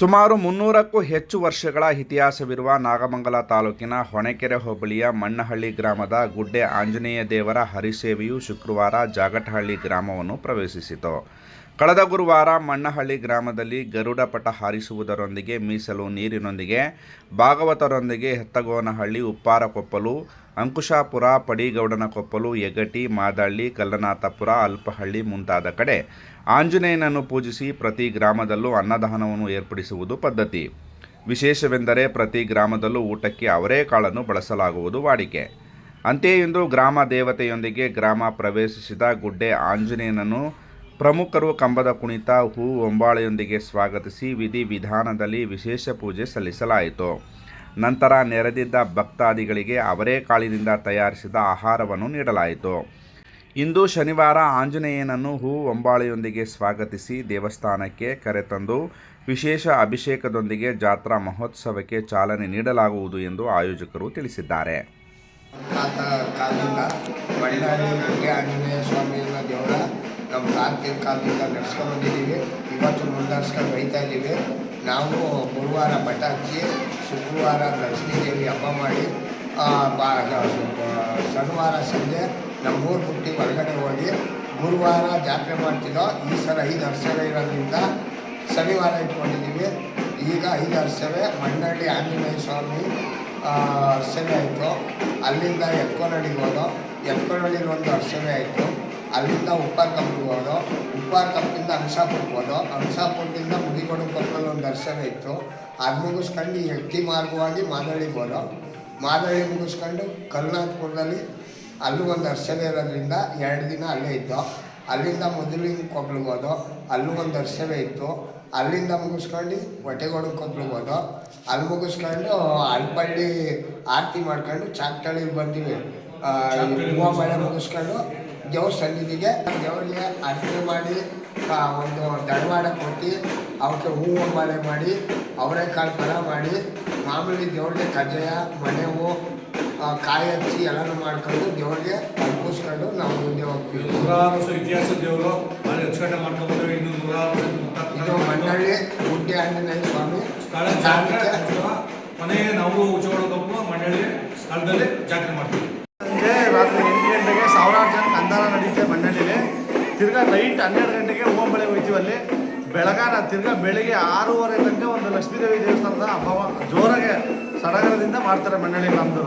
ಸುಮಾರು ಮುನ್ನೂರಕ್ಕೂ ಹೆಚ್ಚು ವರ್ಷಗಳ ಇತಿಹಾಸವಿರುವ ನಾಗಮಂಗಲ ತಾಲೂಕಿನ ಹೊಣೆಕೆರೆ ಹೋಬಳಿಯ ಮಣ್ಣಹಳ್ಳಿ ಗ್ರಾಮದ ಗುಡ್ಡೆ ಆಂಜನೇಯ ದೇವರ ಹರಿಸೇವೆಯು ಶುಕ್ರವಾರ ಜಾಗಟಹಳ್ಳಿ ಗ್ರಾಮವನ್ನು ಪ್ರವೇಶಿಸಿತು. ಕಳೆದ ಗುರುವಾರ ಮಣ್ಣಹಳ್ಳಿ ಗ್ರಾಮದಲ್ಲಿ ಗರುಡ ಪಟ ಹಾರಿಸುವುದರೊಂದಿಗೆ ಮೀಸಲು ನೀರಿನೊಂದಿಗೆ ಭಾಗವತರೊಂದಿಗೆ ಹೆತ್ತಗೋನಹಳ್ಳಿ ಉಪ್ಪಾರಕೊಪ್ಪಲು ಅಂಕುಶಾಪುರ, ಪಡಿಗೌಡನ ಕೊಪ್ಪಲು, ಯಗಟಿ, ಮಾದಳ್ಳಿ, ಕಲ್ಲನಾಥಪುರ, ಅಲ್ಪಹಳ್ಳಿ ಮುಂತಾದ ಕಡೆ ಆಂಜನೇಯನನ್ನು ಪೂಜಿಸಿ ಪ್ರತಿ ಗ್ರಾಮದಲ್ಲೂ ಅನ್ನದಾನವನ್ನು ಏರ್ಪಡಿಸುವುದು ಪದ್ಧತಿ. ವಿಶೇಷವೆಂದರೆ ಪ್ರತಿ ಗ್ರಾಮದಲ್ಲೂ ಊಟಕ್ಕೆ ಅವರೇ ಕಾಳನ್ನು ಬಳಸಲಾಗುವುದು ವಾಡಿಕೆ. ಅಂತೆಯೇ ಇಂದು ಗ್ರಾಮ ದೇವತೆಯೊಂದಿಗೆ ಗ್ರಾಮ ಪ್ರವೇಶಿಸಿದ ಗುಡ್ಡೆ ಆಂಜನೇಯನನ್ನು ಪ್ರಮುಖರು ಕಂಬದ ಕುಣಿತ, ಹೂ ಒಂಬಾಳೆಯೊಂದಿಗೆ ಸ್ವಾಗತಿಸಿ ವಿಧಿ ವಿಧಾನದಲ್ಲಿ ವಿಶೇಷ ಪೂಜೆ ಸಲ್ಲಿಸಲಾಯಿತು. ನಂತರ ನೆರೆದಿದ್ದ ಭಕ್ತಾದಿಗಳಿಗೆ ಅವರೇಕಾಳಿನಿಂದ ತಯಾರಿಸಿದ ಆಹಾರವನ್ನು ನೀಡಲಾಯಿತು. ಇಂದು ಶನಿವಾರ ಆಂಜನೇಯನನ್ನು ಹೂ ಒಂಬಾಳೆಯೊಂದಿಗೆ ಸ್ವಾಗತಿಸಿ ದೇವಸ್ಥಾನಕ್ಕೆ ಕರೆತಂದು ವಿಶೇಷ ಅಭಿಷೇಕದೊಂದಿಗೆ ಜಾತ್ರಾ ಮಹೋತ್ಸವಕ್ಕೆ ಚಾಲನೆ ನೀಡಲಾಗುವುದು ಎಂದು ಆಯೋಜಕರು ತಿಳಿಸಿದ್ದಾರೆ. ಆಂಜನೇಯ ದೇವರ ನಮ್ಮ ತಾತಿನ ಕಾಲದಿಂದ ನಡ್ಸ್ಕೊಂಡು ಬಂದಿದ್ದೀವಿ. ಇವತ್ತು ಮುಂದುವರ್ಸ್ಕೊಂಡು ಬೈತಾ ಇದ್ದೀವಿ. ನಾವು ಗುರುವಾರ ಮಠ ಹಚ್ಚಿ ಶುಕ್ರವಾರ ದೇವಿ ಹಬ್ಬ ಮಾಡಿ ಶನಿವಾರ ಸಂಜೆ ನಮ್ಮೂರು ಹುಟ್ಟಿ ಹೊರಗಡೆ ಹೋಗಿ ಗುರುವಾರ ಜಾತ್ರೆ ಮಾಡ್ತಿದ್ದೋ, ಈ ಸಲ ಐದು ವರ್ಷವೇ ಇರೋದ್ರಿಂದ ಶನಿವಾರ ಇಟ್ಕೊಂಡಿದ್ದೀವಿ. ಈಗ ಐದು ವರ್ಷವೇ ಮಣ್ಣಳ್ಳಿ ಆಂಜನೇಯ ಸ್ವಾಮಿ ಅರ್ಚನೆ ಆಯಿತು. ಅಲ್ಲಿಂದ ಎತ್ಕೊನಹಳ್ಳಿಗೆ ಹೋದೋ ಎತ್ಕೊನಹಳ್ಳಿಲಿ ಒಂದು ಅರ್ಚನೆ ಆಯಿತು. ಅಲ್ಲಿಂದ ಉಪ್ಪಾರ ಕಪ್ಪಿಗೆ ಹೋದೋ ಉಪ್ಪಾರ ಕಪ್ಪಿಂದ ಹಂಸಾಪುರಕ್ಕೆ ಹೋದೋ ಹಂಸಾಪುರದಿಂದ ಮುದಿಗೋಡು ಕಪ್ಪಲ್ಲಿ ಒಂದು ದರ್ಶನ ಇತ್ತು. ಅದು ಮುಗಿಸ್ಕೊಂಡು ಈ ಎಟ್ಟಿ ಮಾರ್ಗವಾಗಿ ಮಾದಳ್ಳಿಗೆ ಹೋದೋ. ಮಾದಳಿ ಮುಗಿಸ್ಕೊಂಡು ಕರುನಾಥಪುರದಲ್ಲಿ ಅಲ್ಲೂ ಒಂದು ದರ್ಶನ ಇರೋದ್ರಿಂದ ಎರಡು ದಿನ ಅಲ್ಲೇ ಇದ್ದೋ. ಅಲ್ಲಿಂದ ಮೊದಲಿನ ಕೊಪ್ಪಳಿಗೆ ಹೋದೋ ಅಲ್ಲೂ ಒಂದು ದರ್ಶನ ಇತ್ತು. ಅಲ್ಲಿಂದ ಮುಗಿಸ್ಕೊಂಡು ಹೊಟ್ಟೆಗೋಡು ಕೊಪ್ಪಳಿಗೆ ಹೋದೋ. ಅಲ್ಲಿ ಮುಗಿಸ್ಕೊಂಡು ಅಲ್ಪಳ್ಳಿ ಆರತಿ ಮಾಡ್ಕೊಂಡು ಚಾಕ್ಟಳ್ಳಿಗೆ ಬಂದಿವಿ. ಹೂವು ಮಳೆ ಮುಗಿಸ್ಕೊಂಡು ದೇವ್ರ ಸನ್ನಿಧಿಗೆ ದೇವ್ರಿಗೆ ಅರ್ಚನೆ ಮಾಡಿ ಒಂದು ದಡವಾಡ ಕೊಟ್ಟು ಅವಕ್ಕೆ ಹೂವು ಮಾಲೆ ಮಾಡಿ ಅವರೆಕಾಳು ಪರ ಮಾಡಿ ಮಾಮೂಲಿ ದೇವ್ರಿಗೆ ಕಜ್ಜಾಯ ಮನೆವು ಆ, ಕಾಯಿ ಹಚ್ಚಿ ಎಲ್ಲನೂ ಮಾಡ್ಕೊಂಡು ದೇವ್ರಿಗೆ ಅರ್ಪಿಸ್ಕೊಂಡು ನಾವು ಮುಂದೆ ಹೋಗ್ತೀವಿ. ನೂರಾರು ವರ್ಷ ಇತಿಹಾಸ ದೇವರು ಅಲ್ಲಿ ಹಚ್ಕಂಡ ಮಾಡ್ಕೊಂಡು ಇನ್ನು ನೂರಾರು ಇದು ಮಣ್ಣಳ್ಳಿ ಗುಡ್ಡೆ ಆಂಜನೇಯ ಸ್ವಾಮಿ ಸ್ಥಳ ಮನೆ ನಾವು ಉಚ್ಚೋಡಕಪ್ಪು ಮಣ್ಣಳ್ಳಿ ಸ್ಥಳದಲ್ಲಿ ಜಾತ್ರೆ ಮಾಡ್ತೀವಿ. ತಿರ್ಗಾ ನೈಟ್ ಹನ್ನೆರಡು ಗಂಟೆಗೆ ಓಂಬಳೆ ಹೋಯ್ತೀವಿ ಅಲ್ಲಿ. ಬೆಳಗಾನ ತಿರ್ಗಾ ಬೆಳಿಗ್ಗೆ ಆರೂವರೆ ತನಕ ಒಂದು ಲಕ್ಷ್ಮೀದೇವಿ ದೇವಸ್ಥಾನದ ಹಬ್ಬ ಜೋರಾಗೆ ಸಡಗರದಿಂದ ಮಾಡ್ತಾರೆ ಮಂಡಳಿ ನಮ್ಮದು